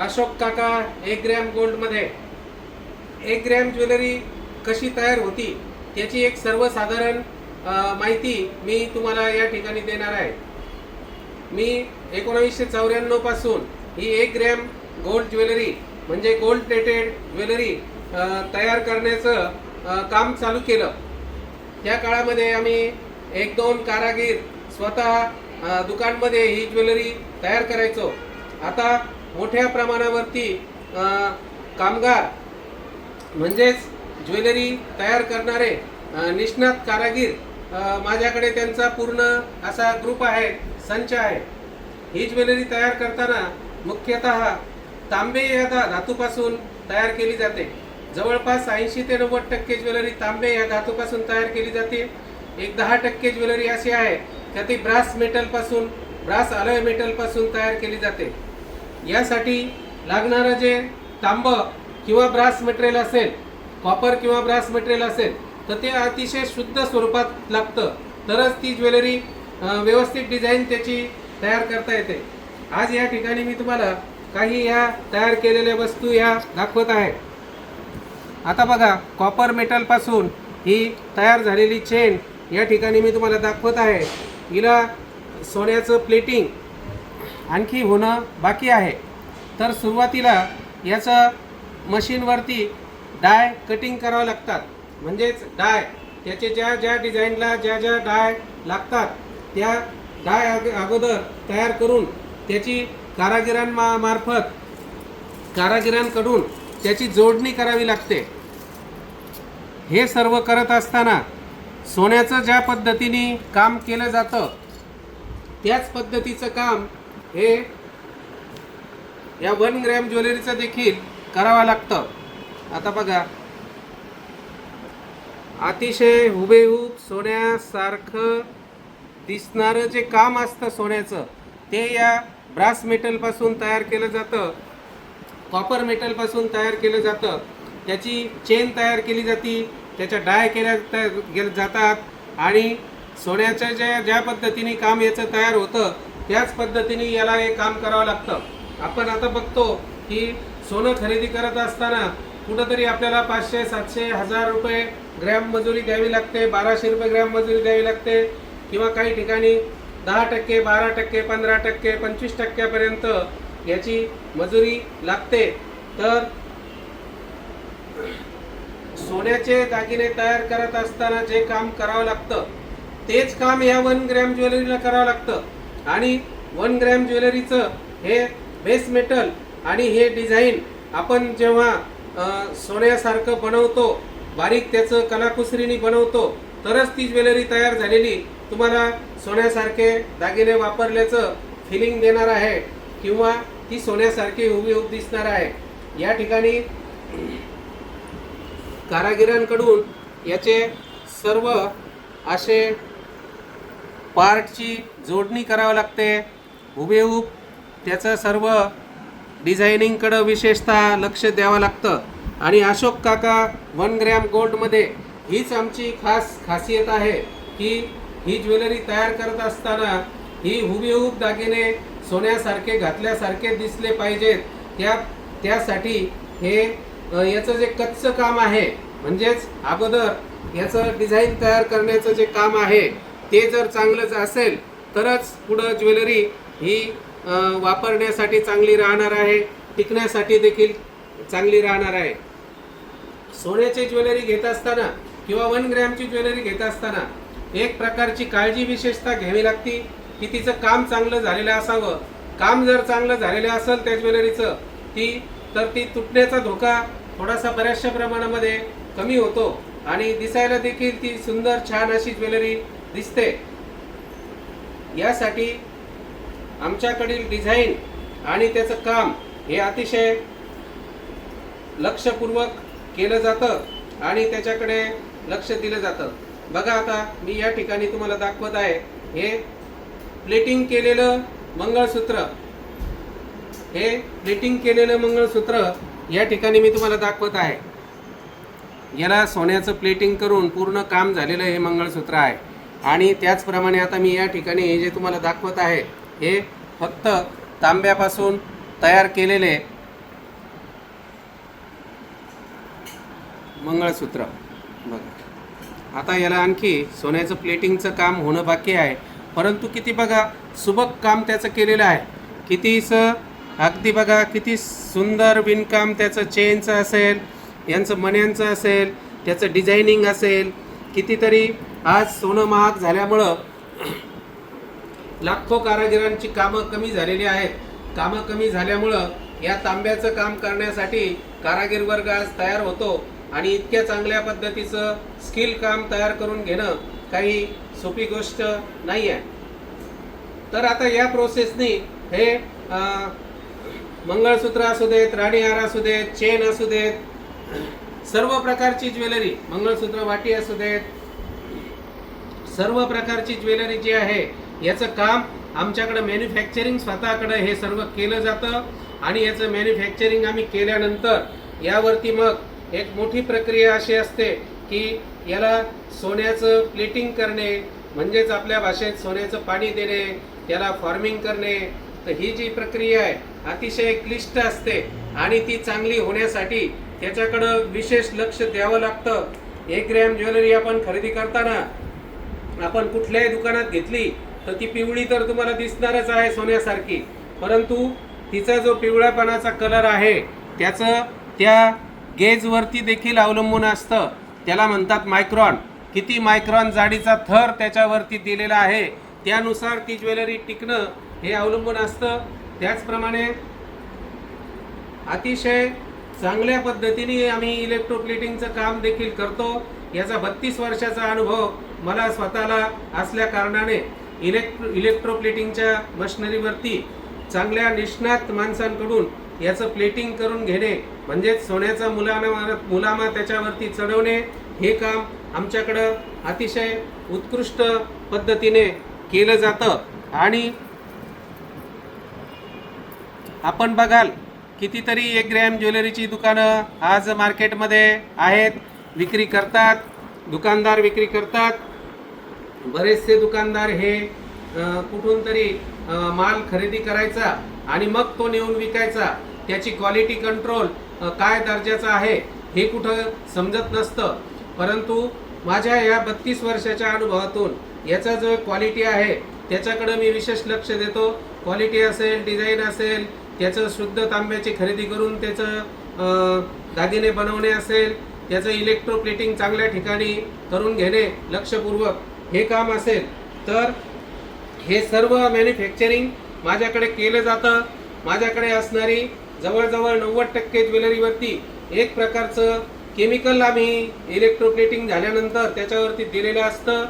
अशोक काका एक ग्रॅम गोल्डमध्ये. एक ग्रॅम ज्वेलरी कशी तयार होती त्याची एक सर्वसाधारण माहिती मी तुम्हाला या ठिकाणी देणार आहे. मी एकोणावीसशे चौऱ्याण्णवपासून ही एक ग्रॅम गोल्ड ज्वेलरी म्हणजे गोल्ड प्लेटेड ज्वेलरी तयार करण्याचं काम चालू केलं. त्या काळामध्ये आम्ही एक दोन कारागीर स्वतः दुकानमध्ये ही ज्वेलरी तयार करायचो. आता मोठ्या प्रमाणावरती कामगार म्हणजेच ज्वेलरी तयार करणारे निष्णात कारागीर माझ्याकडे त्यांचा पूर्ण असा ग्रुप आहे संच आहे. ही ज्वेलरी तयार करताना मुख्यतः तांबे या धा- धातूपासून तयार केली जाते. जवळपास ऐंशी ते नव्वद टक्के ज्वेलरी तांबे या धातूपासून तयार केली जाते. एक दहा टक्के ज्वेलरी अशी आहे त्या ती ब्रास मेटलपासून ब्रास अलॉय मेटलपासून तयार केली जाते. यासाठी लागणारं जे तांब किंवा ब्रास मटेरियल असेल कॉपर किंवा ब्रास मटेरियल असेल तर ते अतिशय शुद्ध स्वरूपात लागतं. तरच ती ज्वेलरी व्यवस्थित डिझाईन त्याची तयार करता येते. आज या ठिकाणी मी तुम्हाला काही या तयार केलेल्या वस्तू या दाखवत आहे. आता बघा कॉपर मेटलपासून ही तयार झालेली चेन या ठिकाणी मी तुम्हाला दाखवत आहे. हिला सोन्याचं प्लेटिंग आणखी होणं बाकी आहे. तर सुरुवातीला याचं मशीनवरती डाय कटिंग करावं लागतात. म्हणजेच डाय त्याचे ज्या ज्या डिझाईनला ज्या ज्या डाय लागतात त्या डाय अगोदर तयार करून त्याची कारागिरांमा मार्फत कारागिरांकडून त्याची जोडणी करावी लागते. हे सर्व करत असताना सोन्याचं ज्या पद्धतीने काम केलं जातं त्याच पद्धतीचं काम हे या वन ग्रॅम ज्वेलरीचं देखील करावं लागतं. आता बघा. अतिशय हुबेहूब सोन्यासारखं दिसणारं जे काम असतं सोन्याचं ते या ब्रास मेटलपासून तयार केलं जातं. कॉपर मेटलपासून तयार केलं जातं. त्याची चेन तयार केली जाती त्याच्या डाय केल्या त्या- गेल्या जातात आणि सोन्याच्या ज्या ज्या पद्धतीने काम याचं तयार होतं त्याच पद्धतीने याला हे काम करावं लागतं. आपण आता बघतो की सोनं खरेदी करत असताना कुठंतरी आपल्याला पाचशे सातशे हजार रुपये ग्रॅम मजुरी द्यावी लागते बाराशे रुपये ग्रॅम मजुरी द्यावी लागते किंवा काही ठिकाणी दहा टक्के बारा टक्के पंधरा टक्के पंचवीस टक्क्यापर्यंत याची मजुरी लागते. तर सोन्याचे दागिने तयार करत असताना जे काम करावं लागतं तेच काम या वन ग्रॅम ज्वेलरीला करावं लागतं. आणि वन ग्रॅम ज्वेलरीचं हे बेस मेटल आणि हे डिझाईन आपण जेव्हा सोन्यासारखं बनवतो बारीक त्याचं कलाकुसरीने बनवतो तरच ती ज्वेलरी तयार झालेली तुम्हाला सोन्यासारखे दागिने वापरल्याचं फिलिंग देणार आहे किंवा ती सोन्यासारखी हुबीहूब दिसणार आहे. या ठिकाणी कारागिरांकडून याचे सर्व असे पार्टची जोडणी करावं लागते. हुबेहूब त्याचं सर्व डिझायनिंगकडं विशेषतः लक्ष द्यावं लागतं. आणि अशोक काका वन ग्रॅम गोल्डमध्ये हीच आमची खास खासियत आहे की ही ज्वेलरी तयार करत असताना ही हुबेहूब दागिने सोन्यासारखे घातल्यासारखे दिसले पाहिजेत. त्या त्यासाठी हे याचं जे कच्चं काम आहे म्हणजेच अगोदर याचं डिझाईन तयार करण्याचं जे काम आहे ते जर चांगलंच असेल तरच पुढं ज्वेलरी ही वापरण्यासाठी चांगली राहणार आहे टिकण्यासाठी देखील चांगली राहणार आहे. सोन्याची ज्वेलरी घेत असताना किंवा वन ग्रॅमची ज्वेलरी घेत असताना एक प्रकारची काळजी विशेषतः घ्यावी लागते की तिचं काम चांगलं झालेलं असावं. काम जर चांगलं झालेलं असेल त्या ज्वेलरीचं ती तर ती तुटण्याचा धोका थोडासा बऱ्याचशा प्रमाणामध्ये कमी होतो. आणि दिसायला देखील ती सुंदर छान अशी ज्वेलरी दिसते. यासाठी आमच्याकडील डिझाईन आणि त्याचं काम हे अतिशय लक्षपूर्वक केलं जातं आणि त्याच्याकडे लक्ष दिलं जातं. बघा आता मी या ठिकाणी तुम्हाला दाखवत आहे हे प्लेटिंग केलेलं मंगळसूत्र. हे प्लेटिंग केलेलं मंगळसूत्र या ठिकाणी मी तुम्हाला दाखवत आहे. याला सोन्याचं प्लेटिंग करून पूर्ण काम झालेलं हे मंगळसूत्र आहे. आणि त्याचप्रमाणे आता मी या ठिकाणी हे जे तुम्हाला दाखवत आहे हे फक्त तांब्यापासून तयार केलेले मंगळसूत्र. बघा. आता याला आणखी सोन्याचं प्लेटिंगचं काम होणं बाकी आहे. परंतु किती बघा सुबक काम त्याचं केलेलं आहे. कितीचं अगदी बघा किती सुंदर विणकाम त्याचं चेनचं असेल यांचं मण्यांचं असेल त्याचं डिझायनिंग असेल कितीतरी आज सोनं महाग झाल्यामुळं लाखो कारागिरांची कामं कमी झालेली आहेत. कामं कमी झाल्यामुळं या तांब्याचं काम करण्यासाठी कारागीर वर्ग आज तयार होतो आणि इतक्या चांगल्या पद्धतीचं स्किल काम तयार करून घेणं काही सोपी गोष्ट नाही आहे. तर आता या प्रोसेसनी हे मंगळसूत्र असू देत राणीहार असू देत चेन असू देत सर्व प्रकारची ज्वेलरी मंगळसूत्र वाटी असू देत. सर्व प्रकारची ज्वेलरी जी आहे याचं काम आमच्याकडे मॅन्युफॅक्चरिंग स्वतःकडे हे सर्व केलं जातं आणि याचं मॅन्युफॅक्चरिंग आम्ही केल्यानंतर यावरती मग एक मोठी प्रक्रिया अशी असते की याला सोन्याचं प्लेटिंग करणे म्हणजेच आपल्या भाषेत सोन्याचं पाणी देणे त्याला फॉर्मिंग करणे. तर ही जी प्रक्रिया आहे अतिशय क्लिष्ट असते आणि ती चांगली होण्यासाठी त्याच्याकडं विशेष लक्ष द्यावं लागतं. एक ग्रॅम ज्वेलरी आपण खरेदी करताना आपण कुठल्याही दुकानात घेतली तर ती पिवळी तर तुम्हाला दिसणारच आहे सोन्यासारखी. परंतु तिचा जो पिवळ्यापणाचा कलर आहे त्याचं त्या गेजवरती देखील अवलंबून असतं. त्याला म्हणतात मायक्रॉन किती मायक्रॉन जाडीचा थर त्याच्यावरती दिलेला आहे त्यानुसार ती ज्वेलरी टिकणं हे अवलंबून असतं. त्याचप्रमाणे अतिशय चांगल्या पद्धतीने आम्ही इलेक्ट्रोप्लेटिंगचं काम देखील करतो. याचा बत्तीस वर्षाचा अनुभव मला स्वतःला असल्या कारणाने इलेक्ट्रो इलेक्ट्रोप्लेटिंगच्या मशिनरीवरती चांगल्या निष्णात माणसांकडून याचं प्लेटिंग करून घेणे म्हणजेच सोन्याचा मुलामा मुलामा त्याच्यावरती चढवणे हे काम आमच्याकडं अतिशय उत्कृष्ट पद्धतीने केलं जातं. आणि आपण बघाल कितीतरी एक ग्रॅम ज्वेलरीची दुकानं आज मार्केटमध्ये आहेत. विक्री करतात. दुकानदार विक्री करतात. बरेचसे दुकानदार हे कुठून तरी माल खरेदी करायचा आणि मग तो नेऊन विकायचा त्याची क्वालिटी कंट्रोल काय दर्जाचा आहे हे कुठं समजत नसतं. परंतु माझ्या या बत्तीस वर्षाच्या अनुभवातून याचा जो क्वालिटी आहे त्याच्याकडं मी विशेष लक्ष देतो. क्वालिटी असेल डिझाईन असेल त्याचं शुद्ध तांब्याची खरेदी करून त्याचं दागिने बनवणे असेल त्याचं इलेक्ट्रोप्लेटिंग चांगल्या ठिकाणी करून घेणे लक्षपूर्वक हे काम असेल तर हे सर्व मॅन्युफॅक्चरिंग माझ्याकडे केलं जातं. माझ्याकडे असणारी जवळजवळ नव्वद टक्के ज्वेलरीवरती एक प्रकारचं केमिकल आम्ही इलेक्ट्रोप्लेटिंग झाल्यानंतर त्याच्यावरती दिलेलं असतं.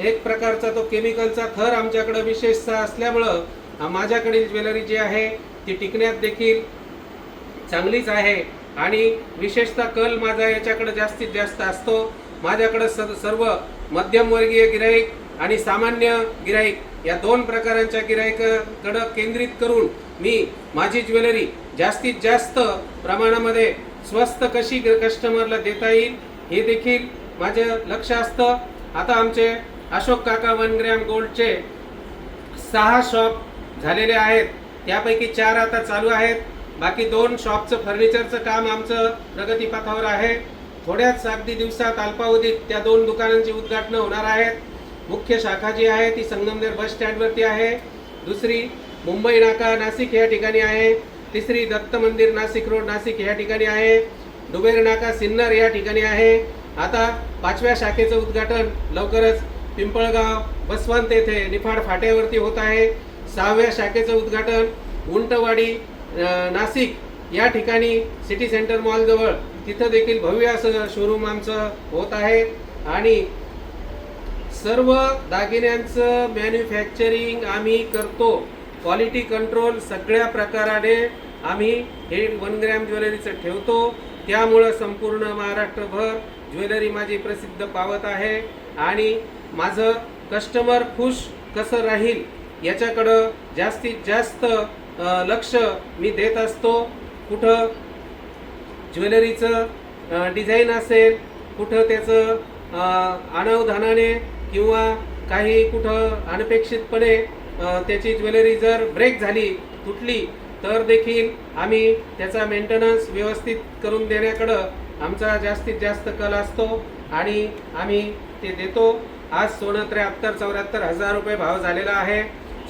एक प्रकारचा तो केमिकलचा थर आमच्याकडं विशेषतः असल्यामुळं माझ्याकडील ज्वेलरी जी आहे ती टिकण्यात देखील चांगलीच आहे. आणि विशेषतः कल माझा याच्याकडे जास्तीत जास्त असतो. माझ्याकडं स सर्व मध्यमवर्गीय गिराईक आणि सामान्य गिराईक या दोन प्रकारांच्या गिराईकाकडं केंद्रित करून मी माझी ज्वेलरी जास्तीत जास्त प्रमाणामध्ये स्वस्त कशी कस्टमरला देता येईल हे देखील माझं लक्ष असतं. आता आमचे अशोक काका वन ग्रॅम गोल्डचे सहा शॉप झालेले आहेत. त्यापैकी चार आता चालू आहेत. बाकी दोन शॉपचं फर्निचरचं काम आमचं प्रगतीपथावर आहे. थोड्याच अगदी दिवसात अल्पावधीत त्या दोन दुकानांची उद्घाटनं होणार आहेत. मुख्य शाखा जी आहे ती संगमनेर बस स्टँडवरती आहे. दुसरी मुंबई नाका नाशिक या ठिकाणी आहे. तिसरी दत्त मंदिर नाशिक रोड नाशिक या ठिकाणी आहे. डुबेर नाका सिन्नर या ठिकाणी आहे. आता पाचव्या शाखेचं उद्घाटन लवकरच पिंपळगाव बसवंत येथे निफाड फाट्यावरती होत आहे. सहाव्या शाखेचं उद्घाटन उंटवाडी नाशिक या ठिकाणी सिटी सेंटर मॉलजवळ तिथं देखील भव्य असं शोरूम आमचं होत आहे. आणि सर्व दागिन्यांचं मॅन्युफॅक्चरिंग आम्ही करतो. क्वालिटी कंट्रोल सगळ्या प्रकाराने आम्ही हे वन ग्रॅम ज्वेलरीचं ठेवतो. त्यामुळं संपूर्ण महाराष्ट्रभर ज्वेलरी माझी प्रसिद्ध पावत आहे. आणि माझं कस्टमर खुश कसं राहील याच्याकडं जास्तीत जास्त लक्ष मी देत असतो. कुठं ज्वेलरीचं डिझाईन असेल कुठं त्याचं अनावधानाने किंवा काही कुठं अनपेक्षितपणे त्याची ज्वेलरी जर ब्रेक झाली तुटली तर देखील आम्ही त्याचा मेंटेनन्स व्यवस्थित करून देण्याकडं आमचा जास्तीत जास्त कल असतो आणि आम्ही ते देतो. आज सोनं त्र्याहत्तर चौऱ्याहत्तर हजार रुपये भाव झालेला आहे.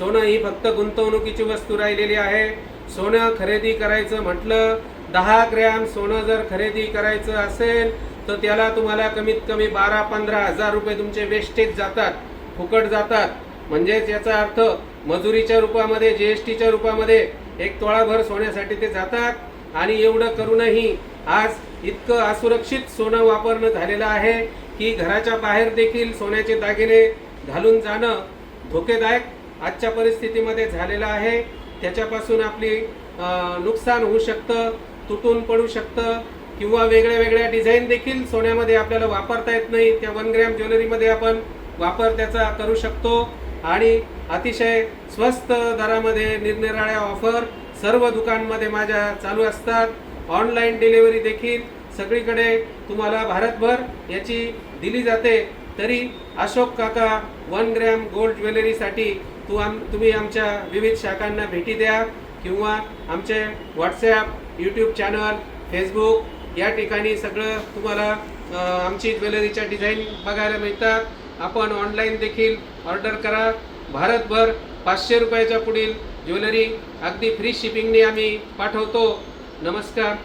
सोनं ही फक्त गुंतवणुकीची वस्तू राहिलेली आहे. सोनं खरेदी करायचं म्हटलं दहा ग्रॅम सोनं जर खरेदी करायचं असेल तर त्याला तुम्हाला कमीत कमी बारा पंधरा हजार रुपये तुमचे वेस्टेज जातात फुकट जातात. म्हणजेच याचा अर्थ मजुरीच्या रूपामध्ये जी एस टीच्या रूपामध्ये एक तोळाभर सोन्यासाठी ते जातात. आणि एवढं करूनही आज इतकं असुरक्षित सोनं वापरणं झालेलं आहे की घराच्या बाहेर देखील सोन्याचे दागिने घालून जाणं धोकेदायक. आजच्या परिस्थितीमध्ये झालेलं आहे. त्याच्यापासून आपली नुकसान होऊ शकतं तुटून पडू शकतं किंवा वेगळ्या वेगळ्या डिझाईन देखील सोन्यामध्ये आपल्याला वापरता येत नाही. त्या वन ग्रॅम ज्वेलरीमध्ये आपण वापर त्याचा करू शकतो. आणि अतिशय स्वस्त दरामध्ये निरनिराळ्या ऑफर सर्व दुकानमध्ये माझ्या चालू असतात. ऑनलाईन डिलिव्हरी देखील सगळीकडे तुम्हाला भारतभर याची दिली जाते. तरी अशोक काका वन ग्रॅम गोल्ड ज्वेलरीसाठी तू आम तुम्ही आमच्या विविध शाखांना भेटी द्या किंवा आमचे व्हॉट्सॲप यूट्यूब चॅनल फेसबुक या ठिकाणी सगळं तुम्हाला आमची ज्वेलरीच्या डिझाईन बघायला मिळतात. आपण ऑनलाईन देखील ऑर्डर करा. भारतभर पाचशे रुपयाच्या पुढील ज्वेलरी अगदी फ्री शिपिंगने आम्ही पाठवतो. नमस्कार.